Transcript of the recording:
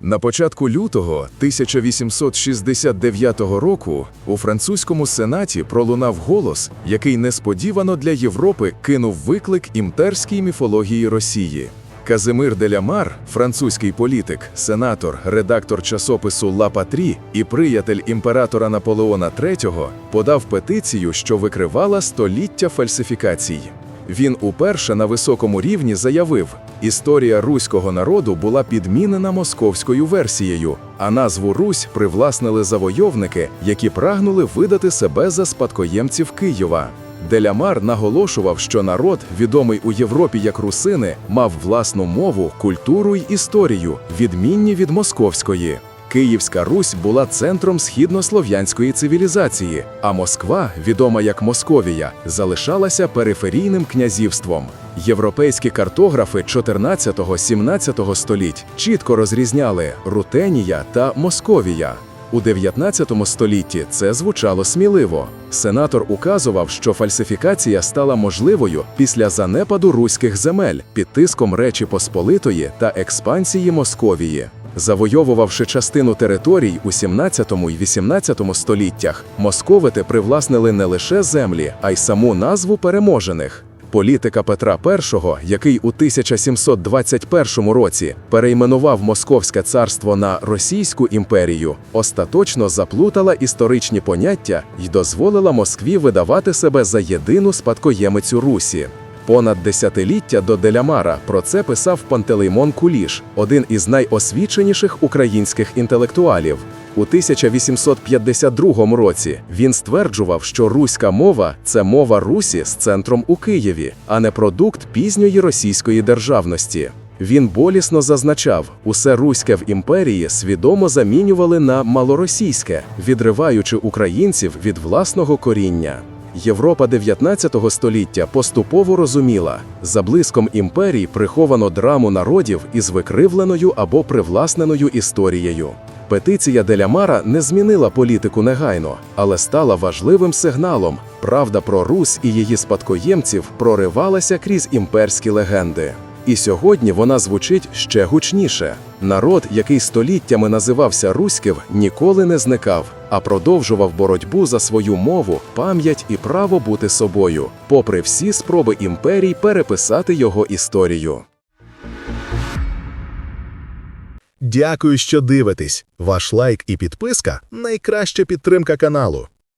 На початку лютого 1869 року у французькому сенаті пролунав голос, який несподівано для Європи кинув виклик імперській міфології Росії. Казимир Делямар, французький політик, сенатор, редактор часопису «Ла Патрі» і приятель імператора Наполеона III, подав петицію, що викривала століття фальсифікацій. Він уперше на високому рівні заявив: історія руського народу була підмінена московською версією, а назву Русь привласнили завойовники, які прагнули видати себе за спадкоємців Києва. Делямар наголошував, що народ, відомий у Європі як русини, мав власну мову, культуру й історію, відмінні від московської. Київська Русь була центром східнослов'янської цивілізації, а Москва, відома як Московія, залишалася периферійним князівством. Європейські картографи 14-17 століть чітко розрізняли Рутенія та Московія. У 19 столітті це звучало сміливо. Сенатор указував, що фальсифікація стала можливою після занепаду руських земель під тиском Речі Посполитої та експансії Московії. Завойовувавши частину територій у 17 і 18 століттях, московити привласнили не лише землі, а й саму назву переможених. Політика Петра І, який у 1721 році перейменував Московське царство на Російську імперію, остаточно заплутала історичні поняття й дозволила Москві видавати себе за єдину спадкоємицю Русі. Понад десятиліття до Делямара про це писав Пантелеймон Куліш, один із найосвіченіших українських інтелектуалів. У 1852 році він стверджував, що руська мова це мова Русі з центром у Києві, а не продукт пізньої російської державності. Він болісно зазначав, усе руське в імперії свідомо замінювали на малоросійське, відриваючи українців від власного коріння. Європа 19 століття поступово розуміла, за блиском імперій приховано драму народів із викривленою або привласненою історією. Петиція Делямара не змінила політику негайно, але стала важливим сигналом. Правда про Русь і її спадкоємців проривалася крізь імперські легенди. І сьогодні вона звучить ще гучніше. Народ, який століттями називався Руськів, ніколи не зникав, а продовжував боротьбу за свою мову, пам'ять і право бути собою, попри всі спроби імперій переписати його історію. Дякую, що дивитесь. Ваш лайк і підписка найкраща підтримка каналу.